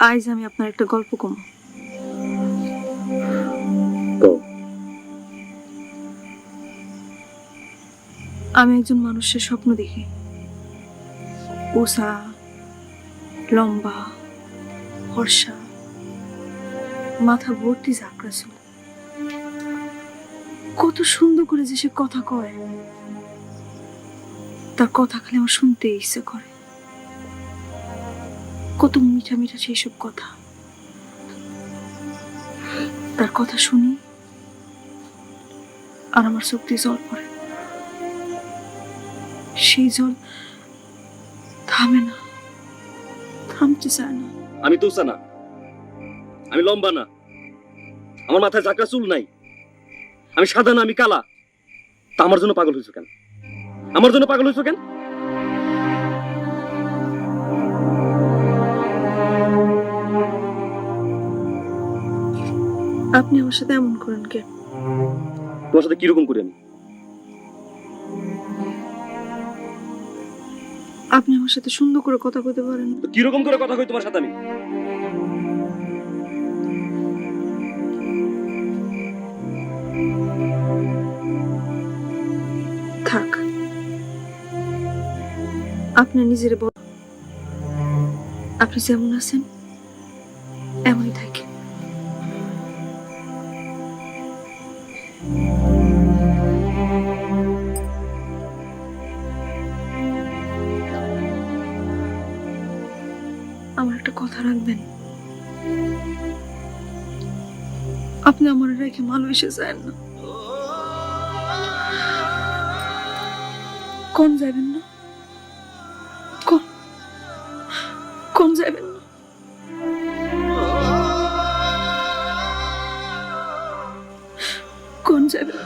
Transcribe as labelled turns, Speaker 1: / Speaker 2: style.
Speaker 1: আজ আমি আপনার একটা গল্প কম। আমি একজন মানুষের স্বপ্ন দেখি। উষা লম্বা ফর্সা মাথা ভর্তি ঝাঁকড়া ছিল কত সুন্দর করে যে সে কথা কয় তার কথা খালি আমার শুনতে ইচ্ছে করে। কত মিঠা মিঠা সেই সব কথা। তার কথা শুনি, আর আমার দিয়ে জল পড়ে। সেই জল থামে না, থামতে চায় না।
Speaker 2: আমি তো না আমি লম্বা না। আমার মাথায় জাকরা চুল নাই। আমি সাদা না, আমি কালা। তা আমার জন্য পাগল হয়েছো কেন? আমার জন্য পাগল হয়েছো কেন?
Speaker 1: আপনি আমার সাথে এমন করেন কে?
Speaker 2: তোমার সাথে কীরকম করি আমি?
Speaker 1: আপনি আমার সাথে সুন্দর করে কথা বলতে পারেন।
Speaker 2: তো কীরকম করে কথা কই তোমার সাথে আমি?
Speaker 1: থাক। আপনি নিজের বল আপনি যেমন আছেন এমনই থাকেন। কথা রাখবেন। আপনি আমার রেখে মালয়েশিয়া যান না। কোন যাবেন না। কোন কোন যাবেন না। কোন যাবেন